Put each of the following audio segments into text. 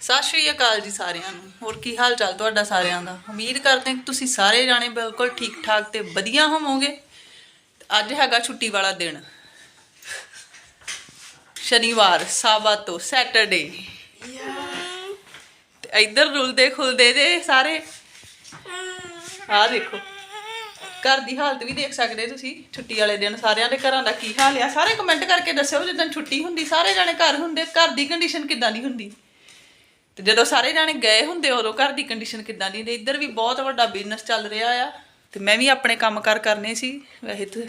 ਸਤਿ ਸ਼੍ਰੀ ਅਕਾਲ ਜੀ ਸਾਰਿਆਂ ਨੂੰ। ਹੋਰ ਕੀ ਹਾਲ ਚਾਲ ਤੁਹਾਡਾ ਸਾਰਿਆਂ ਦਾ? ਉਮੀਦ ਕਰਦੇ ਹਾਂ ਕਿ ਤੁਸੀਂ ਸਾਰੇ ਜਾਣੇ ਬਿਲਕੁਲ ਠੀਕ ਠਾਕ ਤੇ ਵਧੀਆ ਹੋਵੋਗੇ। ਅੱਜ ਹੈਗਾ ਛੁੱਟੀ ਵਾਲਾ ਦਿਨ। ਸ਼ਨੀਵਾਰ, ਸਾਬਾਤੋ, ਸੈਟਰਡੇ। ਤੇ ਇੱਧਰ ਰੁਲਦੇ ਖੁਲਦੇ ਜੇ ਸਾਰੇ। ਆਹ ਦੇਖੋ। ਘਰ ਦੀ ਹਾਲਤ ਵੀ ਦੇਖ ਸਕਦੇ ਤੁਸੀਂ। ਛੁੱਟੀ ਵਾਲੇ ਦਿਨ ਸਾਰਿਆਂ ਦੇ ਘਰਾਂ ਦਾ ਕੀ ਹਾਲ ਆ। ਸਾਰੇ ਕਮੈਂਟ ਕਰਕੇ ਦੱਸਿਓ ਜਦੋਂ ਛੁੱਟੀ ਹੁੰਦੀ, ਸਾਰੇ ਜਾਣੇ ਘਰ ਹੁੰਦੇ। ਘਰ ਦੀ ਕੰਡੀਸ਼ਨ ਕਿੱਦਾਂ ਦੀ ਹੁੰਦੀ? ਤੇ ਜਦੋਂ ਸਾਰੇ ਜਾਣੇ ਗਏ ਹੁੰਦੇ ਉਦੋਂ ਘਰ ਦੀ ਕੰਡੀਸ਼ਨ ਕਿੱਦਾਂ ਦੀ ਹੁੰਦੀ? ਇੱਧਰ ਵੀ ਬਹੁਤ ਵੱਡਾ ਬਿਜ਼ਨਸ ਚੱਲ ਰਿਹਾ ਆ। ਤੇ ਮੈਂ ਵੀ ਆਪਣੇ ਕੰਮ ਕਾਰ ਕਰਨੇ ਸੀ। ਵੈਸੇ ਤੇ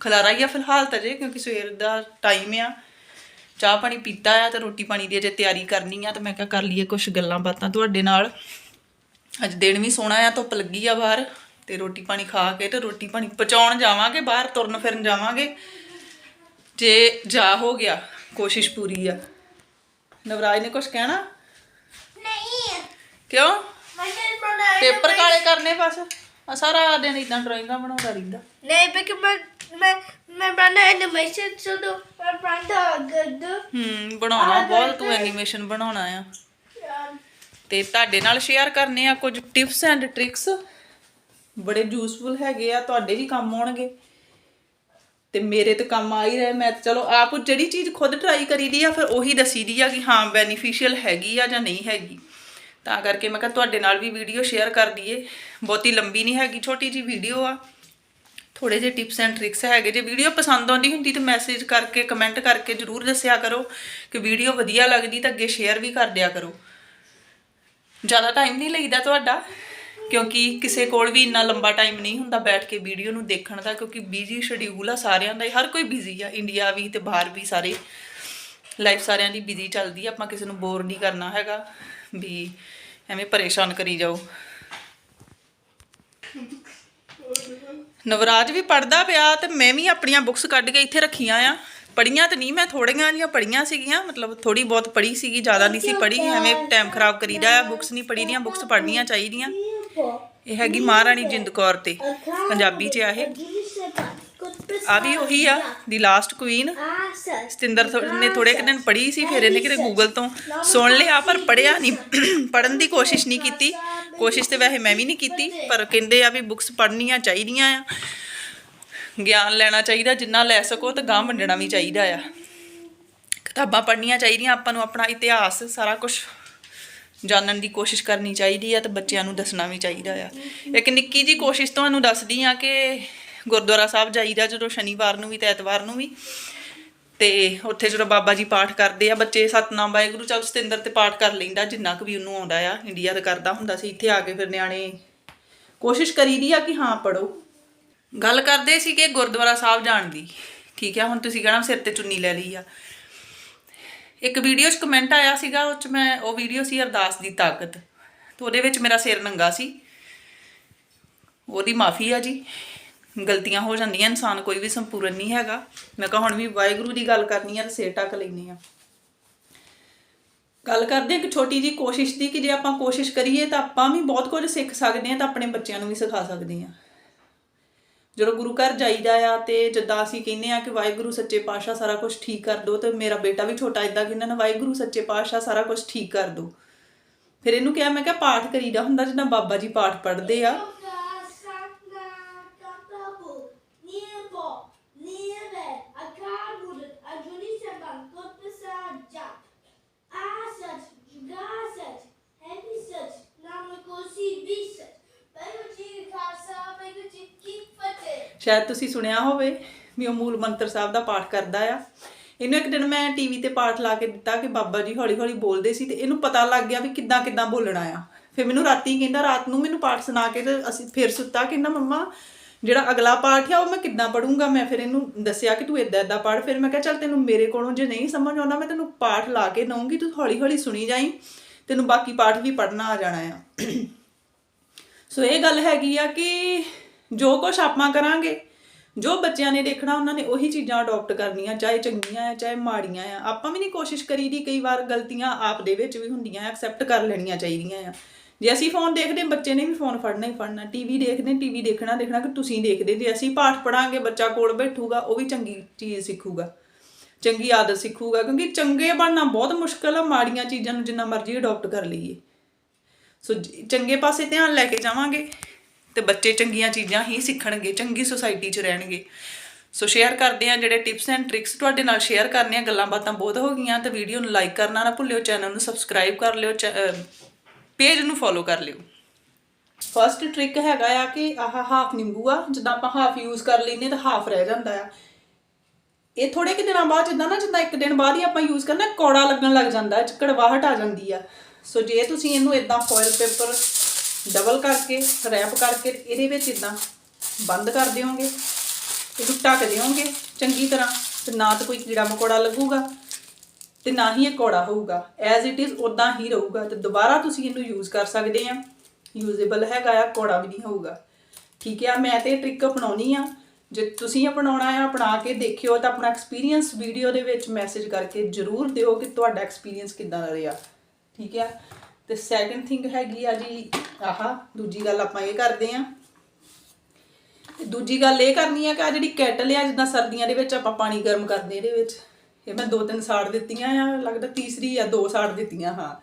ਖਲਾਰਾ ਹੀ ਆ ਫਿਲਹਾਲ ਤਾਂ ਜੇ, ਕਿਉਂਕਿ ਸਵੇਰ ਦਾ ਟਾਈਮ ਆ। ਚਾਹ ਪਾਣੀ ਪੀਤਾ ਆ ਤੇ ਰੋਟੀ ਪਾਣੀ ਦੀ ਅਜੇ ਤਿਆਰੀ ਕਰਨੀ ਆ ਤੇ ਮੈਂ ਕਿਹਾ ਕਰ ਲਈਏ ਕੁਝ ਗੱਲਾਂ ਬਾਤਾਂ ਤੁਹਾਡੇ ਨਾਲ। ਅੱਜ ਦਿਨ ਵੀ ਸੋਹਣਾ ਆ, ਧੁੱਪ ਲੱਗੀ ਆ ਬਾਹਰ ਤੇ ਰੋਟੀ ਪਾਣੀ ਖਾ ਕੇ ਤੇ ਰੋਟੀ ਪਾਣੀ ਪਚਾਉਣ ਜਾਵਾਂਗੇ, ਬਾਹਰ ਤੁਰਨ ਫਿਰਨ ਜਾਵਾਂਗੇ। ਜੇ ਜਾ ਹੋ ਗਿਆ, ਕੋਸ਼ਿਸ਼ ਪੂਰੀ ਆ। ਨਵਰਾਜ ਨੇ ਕੁਝ ਕਹਿਣਾ? ਕਿਉਂ? ਪੇਪਰ ਕਾਲੇ ਕਰਨੇ ਬਸ। ਆ ਸਾਰਾ ਦਿਨ ਇਦਾਂ ਡਰਾਇੰਗਾਂ ਬਣਾਉਂਦਾ ਰਹਿੰਦਾ। ਨਹੀਂ ਬਿਕ ਮੈਂ ਮੈਂ ਮੈਂ ਐਨੀਮੇਸ਼ਨ ਸੁਣੋ ਮੈਂ ਬਣਾਇਆ ਗੱਦ ਹੂੰ ਬਣਾਉਣਾ ਬਹੁਤ ਤੂੰ ਐਨੀਮੇਸ਼ਨ ਬਣਾਉਣਾ ਆ। ਤੇ ਤੁਹਾਡੇ ਨਾਲ ਸ਼ੇਅਰ ਕਰਨੇ ਆ ਕੁਝ ਟਿਪਸ ਐਂਡ ਟ੍ਰਿਕਸ ਬੜੇ ਯੂਸਫੁਲ ਹੈਗੇ ਆ ਤੁਹਾਡੇ ਵੀ ਕੰਮ ਆਉਣਗੇ। ਤੇ ਮੇਰੇ ਤੇ ਕੰਮ ਆ ਹੀ ਰਹੇ। ਮੈਂ ਚਲੋ ਆਪ ਜਿਹੜੀ ਚੀਜ਼ ਖੁਦ ਟਰਾਈ ਕਰੀਦੀ ਆ ਫਿਰ ਉਹੀ ਦਸੀਦੀ ਆ ਕਿ ਹਾਂ ਬੈਨੀਫੀਸ਼ੀਅਲ ਹੈਗੀ ਆ ਜਾਂ ਨਹੀਂ ਹੈਗੀ। ਤਾਂ ਕਰਕੇ ਮੈਂ ਕਿਹਾ ਤੁਹਾਡੇ ਨਾਲ ਵੀ ਵੀਡੀਓ ਸ਼ੇਅਰ ਕਰ ਦਈਏ। ਬਹੁਤੀ ਲੰਬੀ ਨਹੀਂ ਹੈਗੀ, ਛੋਟੀ ਜੀ ਵੀਡੀਓ ਆ। ਥੋੜੇ ਜਿਹੇ ਟਿਪਸ ਐਂਡ ਟ੍ਰਿਕਸ ਹੈਗੇ। ਜੇ ਵੀਡੀਓ ਪਸੰਦ ਆਉਂਦੀ ਹੁੰਦੀ ਤਾਂ ਮੈਸੇਜ ਕਰਕੇ ਕਮੈਂਟ ਕਰਕੇ ਜਰੂਰ ਦੱਸਿਆ ਕਰੋ ਕਿ ਵੀਡੀਓ ਵਧੀਆ ਲੱਗਦੀ ਤਾਂ ਅੱਗੇ ਸ਼ੇਅਰ ਵੀ ਕਰ ਦਿਆ ਕਰੋ। ਜ਼ਿਆਦਾ ਟਾਈਮ ਨਹੀਂ ਲਈਦਾ ਤੁਹਾਡਾ, ਕਿਉਂਕਿ ਕਿਸੇ ਕੋਲ ਵੀ ਇੰਨਾ ਲੰਬਾ ਟਾਈਮ ਨਹੀਂ ਹੁੰਦਾ ਬੈਠ ਕੇ ਵੀਡੀਓ ਨੂੰ ਦੇਖਣ ਦਾ, ਕਿਉਂਕਿ ਬਿਜ਼ੀ ਸ਼ਡਿਊਲ ਆ ਸਾਰਿਆਂ ਦਾ। ਹਰ ਕੋਈ ਬਿਜ਼ੀ ਆ। ਇੰਡੀਆ ਵੀ ਤੇ ਬਾਹਰ ਵੀ ਸਾਰੇ। ਲਾਈਫ ਸਾਰਿਆਂ ਦੀ ਬਿਜ਼ੀ ਚੱਲਦੀ ਆ। ਆਪਾਂ ਕਿਸੇ ਨੂੰ ਬੋਰ ਨਹੀਂ ਕਰਨਾ ਹੈਗਾ। ਵੀ ਐਵੇਂ ਪਰੇਸ਼ਾਨ ਕਰੀ ਜਾਓ। ਨਵਰਾਜ ਵੀ ਪੜਦਾ ਪਿਆ ਤੇ ਮੈਂ ਵੀ ਆਪਣੀਆਂ ਬੁੱਕਸ ਕੱਢ ਕੇ ਇੱਥੇ ਰੱਖੀਆਂ ਆ। ਪੜੀਆਂ ਤਾਂ ਨਹੀਂ, ਮੈਂ ਥੋੜੀਆਂ ਜੀਆਂ ਪੜੀਆਂ ਸੀਗੀਆਂ, ਮਤਲਬ ਥੋੜੀ ਬਹੁਤ ਪੜੀ ਸੀਗੀ, ਜ਼ਿਆਦਾ ਨਹੀਂ ਸੀ ਪੜੀ ਐਵੇਂ ਟਾਈਮ ਖਰਾਬ ਕਰੀਦਾ ਆ ਬੁੱਕਸ ਨਹੀਂ ਪੜੀ ਦੀਆਂ ਬੁੱਕਸ ਪੜ੍ਹਨੀਆਂ ਚਾਹੀਦੀਆਂ। ਇਹ ਹੈਗੀ ਮਹਾਰਾਣੀ ਜਿੰਦ ਕੌਰ ਤੇ, ਪੰਜਾਬੀ 'ਚ ਆ ਇਹ। ਆ ਵੀ ਉਹੀ ਆ ਦੀ ਲਾਸਟ ਕੁਈਨ ਸਤਿੰਦਰ ਥੋ- ਨੇ ਥੋੜੇ ਕੁ ਦਿਨ ਪੜ੍ਹੀ ਸੀ ਫਿਰ ਇਹਨੇ ਕਿਤੇ ਗੂਗਲ ਤੋਂ ਸੁਣ ਲਿਆ ਪਰ ਪੜਿਆ ਨਹੀਂ ਪੜਨ ਦੀ ਕੋਸ਼ਿਸ਼ ਨਹੀਂ ਕੀਤੀ। ਕੋਸ਼ਿਸ਼ ਤੇ ਵੈਸੇ ਮੈਂ ਵੀ ਨਹੀਂ ਕੀਤੀ ਪਰ ਕਹਿੰਦੇ ਆ ਵੀ ਬੁੱਕਸ ਪੜ੍ਹਨੀਆਂ ਚਾਹੀਦੀਆਂ ਆ। ਗਿਆਨ ਲੈਣਾ ਚਾਹੀਦਾ ਜਿੰਨਾ ਲੈ ਸਕੋ ਤੇ ਗਾਂ ਵੰਡਣਾ ਵੀ ਚਾਹੀਦਾ ਆ। ਕਿਤਾਬਾਂ ਪੜ੍ਹਨੀਆਂ ਚਾਹੀਦੀਆਂ ਆਪਾਂ ਨੂੰ ਆਪਣਾ ਇਤਿਹਾਸ ਸਾਰਾ ਕੁਝ ਜਾਣਨ ਦੀ ਕੋਸ਼ਿਸ਼ ਕਰਨੀ ਚਾਹੀਦੀ ਆ ਤੇ ਬੱਚਿਆਂ ਨੂੰ ਦੱਸਣਾ ਵੀ ਚਾਹੀਦਾ ਆ। ਇੱਕ ਨਿੱਕੀ ਜੀ ਕੋਸ਼ਿਸ਼ ਤੁਹਾਨੂੰ ਦੱਸਦੀ ਆ ਕਿ ਗੁਰਦੁਆਰਾ ਸਾਹਿਬ ਜਾਈਦਾ ਜਦੋਂ ਸ਼ਨੀਵਾਰ ਨੂੰ ਵੀ ਤੇ ਐਤਵਾਰ ਨੂੰ ਵੀ। ਤੇ ਉੱਥੇ ਜਦੋਂ ਬਾਬਾ ਜੀ ਪਾਠ ਕਰਦੇ ਆ, ਬੱਚੇ ਸਤਨਾਮ ਵਾਹਿਗੁਰੂ ਚੱਲ ਸਤਿੰਦਰ ਤੇ ਪਾਠ ਕਰ ਲੈਂਦਾ, ਜਿੰਨਾ ਕੁ ਵੀ ਉਹਨੂੰ ਆਉਂਦਾ ਆ, ਇੰਡੀਆ ਤੇ ਕਰਦਾ ਹੁੰਦਾ ਸੀ, ਇੱਥੇ ਆ ਕੇ ਫਿਰ ਨਿਆਣੇ ਕੋਸ਼ਿਸ਼ ਕਰੀਦੀ ਆ ਕਿ ਹਾਂ ਪੜੋ ਗੱਲ ਕਰਦੇ ਸੀ ਕਿ ਗੁਰਦੁਆਰਾ ਸਾਹਿਬ ਜਾਣ ਦੀ। ਠੀਕ ਆ, ਹੁਣ ਤੁਸੀਂ ਕਹਿਣਾ ਸਿਰ ਤੇ ਚੁੰਨੀ ਲੈ ਲਈ ਆ। ਇੱਕ ਵੀਡੀਓ 'ਚ ਕਮੈਂਟ ਆਇਆ ਸੀਗਾ, ਉਹ 'ਚ ਮੈਂ, ਉਹ ਵੀਡੀਓ ਸੀ ਅਰਦਾਸ ਦੀ ਤਾਕਤ। ਤੇ ਉਹਦੇ ਵਿੱਚ ਮੇਰਾ ਸਿਰ ਨੰਗਾ ਸੀ। ਉਹਦੀ ਮਾਫੀ ਆ ਜੀ। ਗਲਤੀਆਂ ਹੋ ਜਾਂਦੀਆਂ, ਇਨਸਾਨ ਕੋਈ ਵੀ ਸੰਪੂਰਨ ਨਹੀਂ ਹੈਗਾ। ਮੈਂ ਕਹਾਂ ਹੁਣ ਵੀ ਵਾਹਿਗੁਰੂ ਦੀ ਗੱਲ ਕਰਨੀ ਆ ਤੇ ਸਿਰ ਟੱਕ ਲੈਣੀ ਆ। ਗੱਲ ਕਰਦੇ ਆ ਕਿ ਛੋਟੀ ਜੀ ਕੋਸ਼ਿਸ਼ ਦੀ ਕਿ ਜੇ ਆਪਾਂ ਕੋਸ਼ਿਸ਼ ਕਰੀਏ ਤਾਂ ਆਪਾਂ ਵੀ ਬਹੁਤ ਕੁਝ ਸਿੱਖ ਸਕਦੇ ਆ, ਤਾਂ ਆਪਣੇ ਬੱਚਿਆਂ ਨੂੰ ਵੀ ਸਿਖਾ ਸਕਦੇ ਆ। ਜਦੋਂ ਗੁਰੂ ਘਰ ਜਾਈਦਾ ਆ ਤੇ ਜਿੱਦਾਂ ਅਸੀਂ ਕਹਿੰਦੇ ਆ ਕਿ ਵਾਹਿਗੁਰੂ ਸੱਚੇ ਪਾਤਸ਼ਾਹ ਸਾਰਾ ਕੁਝ ਠੀਕ ਕਰ ਦੋ ਤੇ ਮੇਰਾ ਬੇਟਾ ਵੀ ਛੋਟਾ ਇਦਾਂ ਕਹਿੰਦਾ ਨਾ, ਵਾਹਿਗੁਰੂ ਸੱਚੇ ਪਾਤਸ਼ਾਹ ਸਾਰਾ ਕੁਝ ਠੀਕ ਕਰ ਦੋ। ਫਿਰ ਇਹਨੂੰ ਕਿਹਾ, ਮੈਂ ਕਿਹਾ ਪਾਠ ਕਰੀਦਾ ਹੁੰਦਾ ਜਿੱਦਾਂ ਬਾਬਾ ਜੀ ਪਾਠ ਪੜ੍ਹਦੇ ਆ। ਸ਼ਾਇਦ ਤੁਸੀਂ ਸੁਣਿਆ ਹੋਵੇ ਵੀ ਉਹ ਮੂਲ ਮੰਤਰ ਸਾਹਿਬ ਦਾ ਪਾਠ ਕਰਦਾ ਆ। ਇਹਨੂੰ ਇੱਕ ਦਿਨ ਮੈਂ ਟੀਵੀ ਤੇ ਪਾਠ ਲਾ ਕੇ ਦਿੱਤਾ ਕਿ ਬਾਬਾ ਜੀ ਹੌਲੀ ਹੌਲੀ ਬੋਲਦੇ ਸੀ ਤੇ ਇਹਨੂੰ ਪਤਾ ਲੱਗ ਗਿਆ ਵੀ ਕਿੱਦਾਂ ਕਿੱਦਾਂ ਬੋਲਣਾ ਆ। ਫਿਰ ਮੈਨੂੰ ਰਾਤੀ ਕਹਿੰਦਾ, ਰਾਤ ਨੂੰ ਮੈਨੂੰ ਪਾਠ ਸੁਣਾ ਕੇ ਤੇ ਅਸੀਂ ਫਿਰ ਸੁੱਤਾ, ਕਹਿੰਦਾ, ਮੰਮਾ, ਜਿਹੜਾ ਅਗਲਾ ਪਾਠ ਆ ਉਹ ਮੈਂ ਕਿੱਦਾਂ ਪੜੂੰਗਾ ਮੈਂ ਫਿਰ ਇਹਨੂੰ ਦੱਸਿਆ ਕਿ ਤੂੰ ਇਦਾਂ ਇਦਾਂ ਪੜ੍ਹ। ਫਿਰ ਮੈਂ ਕਿਹਾ, ਚੱਲ ਤੈਨੂੰ ਮੇਰੇ ਕੋਲੋਂ ਜੇ ਨਹੀਂ ਸਮਝ ਆਉਂਦਾ, ਮੈਂ ਤੈਨੂੰ ਪਾਠ ਲਾ ਕੇ ਦਊਂਗੀ, ਤੂੰ ਹੌਲੀ ਹੌਲੀ ਸੁਣੀ ਜਾਈਂ, ਤੈਨੂੰ ਬਾਕੀ ਪਾਠ ਵੀ ਪੜ੍ਹਨਾ ਆ ਜਾਣਾ ਆ। ਸੋ ਇਹ ਗੱਲ ਹੈਗੀ ਆ ਕਿ ਜੋ ਕੁਝ ਆਪਾਂ ਕਰਾਂਗੇ, ਜੋ ਬੱਚਿਆਂ ਨੇ ਦੇਖਣਾ, ਉਹਨਾਂ ਨੇ ਉਹੀ ਚੀਜ਼ਾਂ ਅਡਾਪਟ ਕਰਨੀਆਂ, ਚਾਹੇ ਚੰਗੀਆਂ ਆ, ਚਾਹੇ ਮਾੜੀਆਂ ਆ। ਆਪਾਂ ਵੀ ਨਹੀਂ ਕੋਸ਼ਿਸ਼ ਕਰੀਦੀ ਕਈ ਵਾਰ ਗਲਤੀਆਂ ਆਪ ਦੇ ਵਿੱਚ ਵੀ ਹੁੰਦੀਆਂ ਐਕਸੈਪਟ ਕਰ ਲੈਣੀਆਂ ਚਾਹੀਦੀਆਂ ਆ। ਜੇ ਅਸੀਂ ਫੋਨ ਦੇਖਦੇ, ਬੱਚੇ ਨੇ ਵੀ ਫੋਨ ਫੜਨਾ ਹੀ ਫੜਨਾ। ਟੀਵੀ ਦੇਖਦੇ ਟੀਵੀ ਦੇਖਣਾ ਦੇਖਣਾ ਕਿ ਤੁਸੀਂ ਦੇਖਦੇ ਜੇ ਅਸੀਂ ਪਾਠ ਪੜਾਂਗੇ ਬੱਚਾ ਕੋਲ ਬੈਠੂਗਾ, ਉਹ ਵੀ ਚੰਗੀ ਚੀਜ਼ ਸਿੱਖੂਗਾ। ਚੰਗੀ ਆਦਤ ਸਿੱਖੂਗਾ, ਕਿਉਂਕਿ ਚੰਗੇ ਬਣਨਾ ਬਹੁਤ ਮੁਸ਼ਕਲ ਆ, ਮਾੜੀਆਂ ਚੀਜ਼ਾਂ ਨੂੰ ਜਿੰਨਾ ਮਰਜ਼ੀ ਅਡਾਪਟ ਕਰ ਲਈਏ। ਸੋ ਚੰਗੇ ਪਾਸੇ ਧਿਆਨ ਲੈ ਕੇ ਜਾਵਾਂਗੇ। ਤੇ ਬੱਚੇ ਚੰਗੀਆਂ ਚੀਜ਼ਾਂ ਹੀ ਸਿੱਖਣਗੇ, ਚੰਗੀ ਸੁਸਾਇਟੀ 'ਚ ਰਹਿਣਗੇ। ਸੋ ਸ਼ੇਅਰ ਕਰਦੇ ਆ ਜਿਹੜੇ ਟਿਪਸ ਐਂਡ ਟ੍ਰਿਕਸ ਤੁਹਾਡੇ ਨਾਲ ਸ਼ੇਅਰ ਕਰਨੇ ਆ, ਗੱਲਾਂ ਬਾਤਾਂ ਬਹੁਤ ਹੋ ਗਈਆਂ, ਤੇ ਵੀਡੀਓ ਨੂੰ ਲਾਈਕ ਕਰਨਾ ਨਾ ਭੁੱਲਿਓ ਚੈਨਲ ਨੂੰ ਸਬਸਕ੍ਰਾਈਬ ਕਰ ਲਿਓ ਪੇਜ ਨੂੰ ਫੋਲੋ ਕਰ ਲਿਓ। ਫਰਸਟ ਟ੍ਰਿਕ ਹੈਗਾ ਆ ਕਿ ਆਹ ਹਾਫ ਨਿੰਬੂ ਆ, ਜਿੱਦਾਂ ਆਪਾਂ ਹਾਫ ਯੂਜ਼ ਕਰ ਲੈਨੇ ਤਾਂ ਹਾਫ ਰਹਿ ਜਾਂਦਾ ਆ। ਇਹ ਥੋੜੇ ਕਿ ਦਿਨਾਂ ਬਾਅਦ, ਜਿੱਦਾਂ ਨਾ ਜਿੱਦਾਂ ਇੱਕ ਦਿਨ ਬਾਅਦ ਹੀ ਆਪਾਂ ਯੂਜ਼ ਕਰਨਾ, ਕੌੜਾ ਲੱਗਣ ਲੱਗ ਜਾਂਦਾ ਕੜਵਾਹਟ ਆ ਜਾਂਦੀ ਆ। ਸੋ ਜੇ ਤੁਸੀਂ ਇਹਨੂੰ ਇਦਾਂ ਫੋਇਲ ਪੇਪਰ ਡਬਲ ਕਰਕੇ, ਰੈਪ ਕਰਕੇ ਇਹਦੇ ਵਿੱਚ ਇਦਾਂ ਬੰਦ ਕਰ ਦਿਓਗੇ, ਇਹਨੂੰ ਢੱਕ ਦਿਓਗੇ ਚੰਗੀ ਤਰ੍ਹਾਂ, ਤੇ ਨਾ ਤਾਂ ਕੋਈ ਕੀੜਾ ਮਕੌੜਾ ਲੱਗੂਗਾ ਤੇ ਨਾ ਹੀ ਇਹ ਕੌੜਾ ਹੋਊਗਾ। ਐਜ਼ ਇਟ ਇਜ਼ ਉਦਾਂ ਹੀ ਰਹੂਗਾ ਤੇ ਦੁਬਾਰਾ ਤੁਸੀਂ ਇਹਨੂੰ ਯੂਜ਼ ਕਰ ਸਕਦੇ ਆ। ਯੂਜ਼ੇਬਲ ਹੈਗਾ ਆ, ਕੌੜਾ ਵੀ ਨਹੀਂ ਹੋਊਗਾ। ਠੀਕ ਆ, ਮੈਂ ਤੇ ਟ੍ਰਿਕ ਅਪਣਾਉਣੀ ਆ। ਜੇ ਤੁਸੀਂ ਅਪਣਾਉਣਾ ਆ, ਅਪਣਾ ਕੇ ਦੇਖਿਓ ਤਾਂ ਆਪਣਾ ਐਕਸਪੀਰੀਅੰਸ ਵੀਡੀਓ ਦੇ ਵਿੱਚ ਮੈਸੇਜ ਕਰਕੇ ਜਰੂਰ ਦਿਓ ਕਿ ਤੁਹਾਡਾ ਐਕਸਪੀਰੀਅੰਸ ਕਿੱਦਾਂ ਦਾ ਰਿਹਾ। ਠੀਕ ਆ? ਤੇ ਸੈਕਿੰਡ ਥਿੰਗ ਹੈਗੀ ਆ ਜੀ, ਆਹ ਦੂਜੀ ਗੱਲ ਆਪਾਂ ਇਹ ਕਰਦੇ ਆ। ਤੇ ਦੂਜੀ ਗੱਲ ਇਹ ਕਰਨੀ ਆ ਕਿ ਆ ਜਿਹੜੀ ਕੈਟਲ ਆ, ਜਿੱਦਾਂ ਸਰਦੀਆਂ ਦੇ ਵਿੱਚ ਆਪਾਂ ਪਾਣੀ ਗਰਮ ਕਰਦੇ ਇਹਦੇ ਵਿੱਚ। ਇਹ ਮੈਂ ਦੋ ਤਿੰਨ ਸਾੜ ਦਿੱਤੀਆਂ ਆ, ਲੱਗਦਾ ਤੀਸਰੀ ਆ, ਦੋ ਸਾੜ ਦਿੱਤੀਆਂ, ਹਾਂ।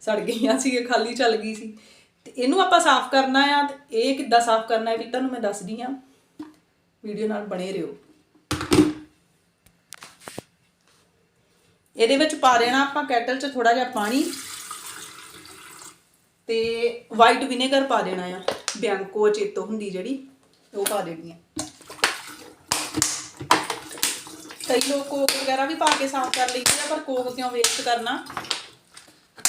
ਸੜ ਗਈਆਂ ਸੀ, ਇਹ ਖਾਲੀ ਚੱਲ ਗਈ ਸੀ। ਤੇ ਇਹਨੂੰ ਆਪਾਂ ਸਾਫ਼ ਕਰਨਾ ਆ, ਤੇ ਇਹ ਕਿੱਦਾਂ ਸਾਫ਼ ਕਰਨਾ ਹੈ ਵੀ ਤੁਹਾਨੂੰ ਮੈਂ ਦੱਸਦੀ ਆ। ਵੀਡੀਓ ਨਾਲ ਬਣੇ ਰਹੋ। ਇਹਦੇ ਵਿੱਚ ਪਾ ਦੇਣਾ ਆਪਾਂ ਕੈਟਲ 'ਚ ਥੋੜਾ ਜਿਹਾ ਪਾਣੀ। ਤੇ ਵਾਈਟ ਵਿਨੇਗਰ ਪਾ ਦੇਣਾ ਆ। ਬਿਆੰਕੋ ਚੇਤੋ ਹੁੰਦੀ ਜਿਹੜੀ, ਉਹ ਪਾ ਦੇਣੀ ਆ। ਕਈ ਲੋਕ ਕੋਕ ਵਗੈਰਾ ਵੀ ਪਾ ਕੇ ਸਾਫ਼ ਕਰ ਲੈਂਦੇ ਆ, ਪਰ ਕੋਕ ਕਿਉਂ ਵੇਸਟ ਕਰਨਾ?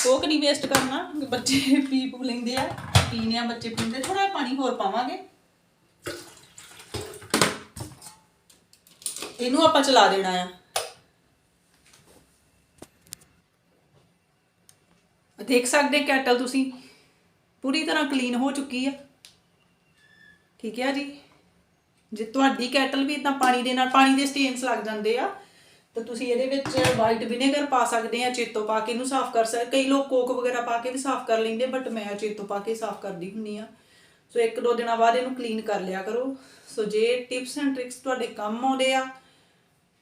ਕੋਕ ਨਹੀਂ ਵੇਸਟ ਕਰਨਾ ਬੱਚੇ ਪੀ ਪੂ ਲੈਂਦੇ ਆ ਪੀਣੇ ਆ, ਬੱਚੇ ਪੀਂਦੇ ਥੋੜਾ ਪਾਣੀ ਹੋਰ ਪਾਵਾਂਗੇ। ਇਹਨੂੰ ਆਪਾਂ ਚਲਾ ਦੇਣਾ ਆ। ਦੇਖ ਸਕਦੇ ਕੈਟਲ ਤੁਸੀਂ। ਪੂਰੀ ਤਰ੍ਹਾਂ ਕਲੀਨ ਹੋ ਚੁੱਕੀ ਆ। ਠੀਕ ਹੈ ਜੀ। ਜੇ ਤੁਹਾਡੀ ਕੈਟਲ ਵੀ ਇਦਾਂ ਪਾਣੀ ਦੇ ਨਾਲ, ਪਾਣੀ ਦੇ ਸਟੇਨਸ ਲੱਗ ਜਾਂਦੇ ਆ, ਤਾਂ ਤੁਸੀਂ ਇਹਦੇ ਵਿੱਚ ਵਾਈਟ ਵਿਨੇਗਰ ਪਾ ਸਕਦੇ ਆ, ਚੇਤੋ ਪਾ ਕੇ ਇਹਨੂੰ ਸਾਫ਼ ਕਰ ਸਕਦੇ ਕਈ ਲੋਕ ਕੋਕ ਵਗੈਰਾ ਪਾ ਕੇ ਵੀ ਸਾਫ਼ ਕਰ ਲੈਂਦੇ ਬਟ ਮੈਂ ਚੇਤੋ ਪਾ ਕੇ ਸਾਫ਼ ਕਰਦੀ ਹੁੰਨੀ ਆ। ਸੋ ਇੱਕ ਦੋ ਦਿਨਾਂ ਬਾਅਦ ਇਹਨੂੰ ਕਲੀਨ ਕਰ ਲਿਆ ਕਰੋ। ਸੋ ਜੇ ਟਿਪਸ ਐਂਡ ਟ੍ਰਿਕਸ ਤੁਹਾਡੇ ਕੰਮ ਆਉਂਦੇ ਆ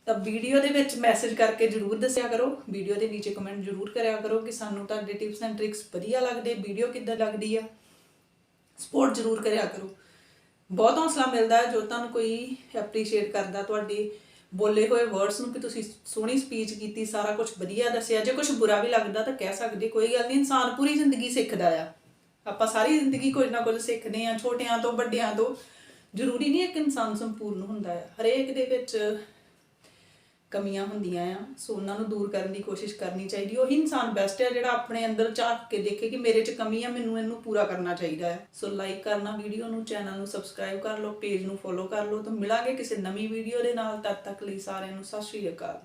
ਤਾਂ ਵੀਡੀਓ ਦੇ ਵਿੱਚ ਮੈਸੇਜ ਕਰਕੇ ਜਰੂਰ ਦੱਸਿਆ ਕਰੋ। ਵੀਡੀਓ ਦੇ ਨੀਚੇ ਕਮੈਂਟ ਜਰੂਰ ਕਰਿਆ ਕਰੋ ਕਿ ਸਾਨੂੰ ਤੁਹਾਡੇ ਟਿਪਸ ਐਂਡ ਟ੍ਰਿਕਸ ਵਧੀਆ ਲੱਗਦੇ, ਵੀਡੀਓ ਕਿੱਦਾਂ ਲੱਗਦੀ ਆ। ਸਪੋਰਟ ਜਰੂਰ ਕਰਿਆ ਕਰੋ। ਬਹੁਤ ਹੌਸਲਾ ਮਿਲਦਾ ਹੈ ਜੋ ਤੁਹਾਨੂੰ ਕੋਈ ਐਪਰੀਸ਼ੀਏਟ ਕਰਦਾ, ਤੁਹਾਡੇ ਬੋਲੇ ਹੋਏ ਵਰਡਸ ਨੂੰ ਕਿ ਤੁਸੀਂ ਸੋਹਣੀ ਸਪੀਚ ਕੀਤੀ, ਸਾਰਾ ਕੁਝ ਵਧੀਆ ਦੱਸਿਆ। ਜੇ ਕੁਝ ਬੁਰਾ ਵੀ ਲੱਗਦਾ ਤਾਂ ਕਹਿ ਸਕਦੇ, ਕੋਈ ਗੱਲ ਨਹੀਂ ਇਨਸਾਨ ਪੂਰੀ ਜ਼ਿੰਦਗੀ ਸਿੱਖਦਾ ਆ। ਆਪਾਂ ਸਾਰੀ ਜ਼ਿੰਦਗੀ ਕੁਝ ਨਾ ਕੁਝ ਸਿੱਖਦੇ ਆ ਛੋਟਿਆਂ ਤੋਂ, ਵੱਡਿਆਂ ਤੋਂ। ਜ਼ਰੂਰੀ ਨਹੀਂ ਇੱਕ ਇਨਸਾਨ ਸੰਪੂਰਨ ਹੁੰਦਾ ਹੈ ਹਰੇਕ ਦੇ ਵਿੱਚ ਕਮੀਆਂ ਹੁੰਦੀਆਂ ਆ, ਸੋ ਉਹਨਾਂ ਨੂੰ ਦੂਰ ਕਰਨ ਦੀ ਕੋਸ਼ਿਸ਼ ਕਰਨੀ ਚਾਹੀਦੀ। ਉਹੀ ਇਨਸਾਨ ਬੈਸਟ ਹੈ ਜਿਹੜਾ ਆਪਣੇ ਅੰਦਰ ਝਾਕ ਕੇ ਦੇਖੇ ਕਿ ਮੇਰੇ 'ਚ ਕਮੀ ਆ, ਮੈਨੂੰ ਇਹਨੂੰ ਪੂਰਾ ਕਰਨਾ ਚਾਹੀਦਾ ਹੈ। ਸੋ ਲਾਈਕ ਕਰਨਾ ਵੀਡੀਓ ਨੂੰ ਚੈਨਲ ਨੂੰ ਸਬਸਕ੍ਰਾਈਬ ਕਰ ਲਓ ਪੇਜ ਨੂੰ ਫੋਲੋ ਕਰ ਲਓ। ਤਾਂ ਮਿਲਾਂਗੇ ਕਿਸੇ ਨਵੀਂ ਵੀਡੀਓ ਦੇ ਨਾਲ। ਤਦ ਤੱਕ ਲਈ ਸਾਰਿਆਂ ਨੂੰ ਸਤਿ ਸ਼੍ਰੀ ਅਕਾਲ।